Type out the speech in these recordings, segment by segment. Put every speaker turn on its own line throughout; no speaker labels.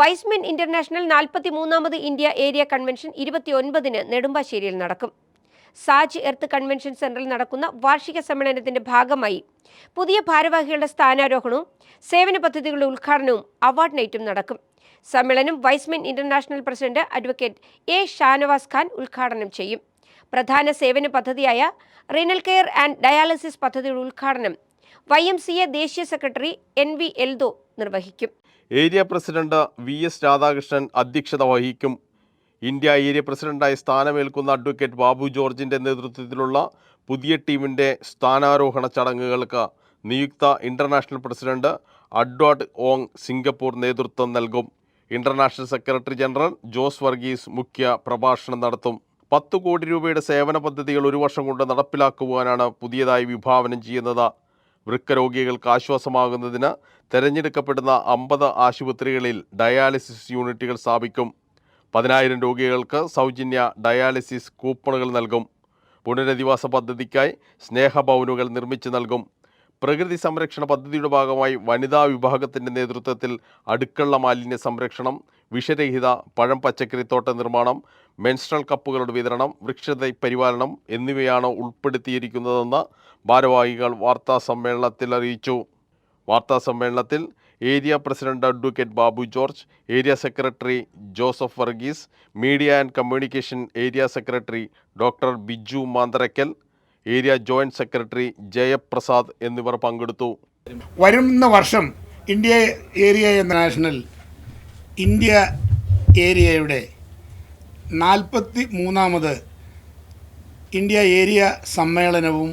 Wise men international നാൽപ്പത്തി മൂന്നാമത് India area convention ഇരുപത്തിയൊൻപതിന് നെടുമ്പാശ്ശേരിയിൽ നടക്കും. സാജ് എർത്ത് കൺവെൻഷൻ സെന്ററിൽ നടക്കുന്ന വാർഷിക സമ്മേളനത്തിന്റെ ഭാഗമായി പുതിയ ഭാരവാഹികളുടെ സ്ഥാനാരോഹണവും സേവന പദ്ധതികളുടെ ഉദ്ഘാടനവും അവാർഡ് നൈറ്റും നടക്കും. സമ്മേളനം Y's Men international president advocate A Shanavas Khan ഉദ്ഘാടനം ചെയ്യും. പ്രധാന സേവന പദ്ധതിയായ റീനൽ കെയർ ആൻഡ് ഡയാലിസിസ് പദ്ധതിയുടെ ഉദ്ഘാടനം വൈ ദേശീയ സെക്രട്ടറി എൻ വി എൽദോ നിർവഹിക്കും.
Area president V S Radhakrishnan അധ്യക്ഷത വഹിക്കും. ഇന്ത്യ ഏരിയ പ്രസിഡന്റായി സ്ഥാനമേൽക്കുന്ന അഡ്വക്കേറ്റ് ബാബു ജോർജിന്റെ നേതൃത്വത്തിലുള്ള പുതിയ ടീമിന്റെ സ്ഥാനാരോഹണ ചടങ്ങുകൾക്ക് നിയുക്ത international president Edward Ong Singapore നേതൃത്വം നൽകും. International secretary general Jose Varghese മുഖ്യ പ്രഭാഷണം നടത്തും. പത്ത് കോടി രൂപയുടെ സേവന പദ്ധതികൾ ഒരു വർഷം കൊണ്ട് നടപ്പിലാക്കുവാനാണ് പുതിയതായി വിഭാവനം ചെയ്യുന്നത്. വൃക്കരോഗികൾക്ക് ആശ്വാസമാകുന്നതിന് തെരഞ്ഞെടുക്കപ്പെടുന്ന അമ്പത് ആശുപത്രികളിൽ ഡയാലിസിസ് യൂണിറ്റുകൾ സ്ഥാപിക്കും. പതിനായിരം രോഗികൾക്ക് സൗജന്യ ഡയാലിസിസ് കൂപ്പണുകൾ നൽകും. പുനരധിവാസ പദ്ധതിക്കായി സ്നേഹഭവനുകൾ നിർമ്മിച്ചു നൽകും. പ്രകൃതി സംരക്ഷണ പദ്ധതിയുടെ ഭാഗമായി വനിതാ വിഭാഗത്തിന്റെ നേതൃത്വത്തിൽ അടുക്കള മാലിന്യ സംരക്ഷണം വിഷരഹിത പഴം പച്ചക്കറിത്തോട്ട നിർമ്മാണം മെൻസ്ട്രൽ കപ്പുകളുടെ വിതരണം വൃക്ഷതൈ പരിപാലനം എന്നിവയാണ് ഉൾപ്പെടുത്തിയിരിക്കുന്നതെന്ന് ഭാരവാഹികൾ വാർത്താ സമ്മേളനത്തിൽ അറിയിച്ചു. വാർത്താ സമ്മേളനത്തിൽ area president advocate Babu George area secretary Joseph Varghese media and communication area secretary doctor Biju Mantharakkal area joint secretary Jayaprasad എന്നിവർ പങ്കെടുത്തു.
വരുന്ന വർഷം ഇന്ത്യ ഏരിയ ഇന്റർനാഷണൽ ഇന്ത്യ ഏരിയയുടെ നാൽപ്പത്തി മൂന്നാമത് ഇന്ത്യ ഏരിയ സമ്മേളനവും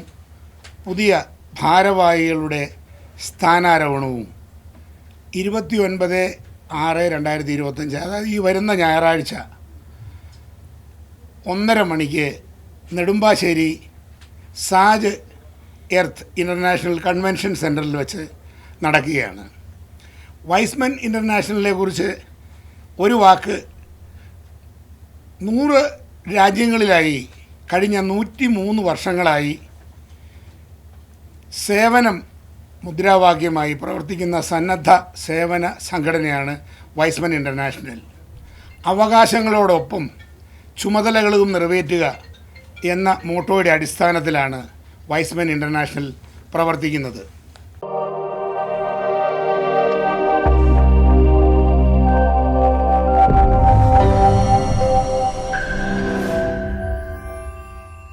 പുതിയ ഭാരവാഹികളുടെ സ്ഥാനാരോഹണവും ഇരുപത്തി ഒൻപത് ആറ് രണ്ടായിരത്തി ഇരുപത്തഞ്ച് അതായത് ഈ വരുന്ന ഞായറാഴ്ച ഒന്നര മണിക്ക് Nedumbassery Saj Earth international convention സെന്ററിൽ വെച്ച് നടക്കുകയാണ്. വൈസ്മൻ ഇന്റർനാഷണലിനെ കുറിച്ച് ഒരു വാക്ക്. നൂറ് രാജ്യങ്ങളിലായി കഴിഞ്ഞ നൂറ്റി മൂന്ന് വർഷങ്ങളായി സേവനം മുദ്രാവാക്യമായി പ്രവർത്തിക്കുന്ന സന്നദ്ധ സേവന സംഘടനയാണ് വൈസ്മൻ ഇന്റർനാഷണൽ അവകാശങ്ങളോടൊപ്പം ചുമതലകളും നിറവേറ്റുക എന്ന മോട്ടോയുടെ അടിസ്ഥാനത്തിലാണ് വൈസ്മൻ ഇന്റർനാഷണൽ പ്രവർത്തിക്കുന്നത്.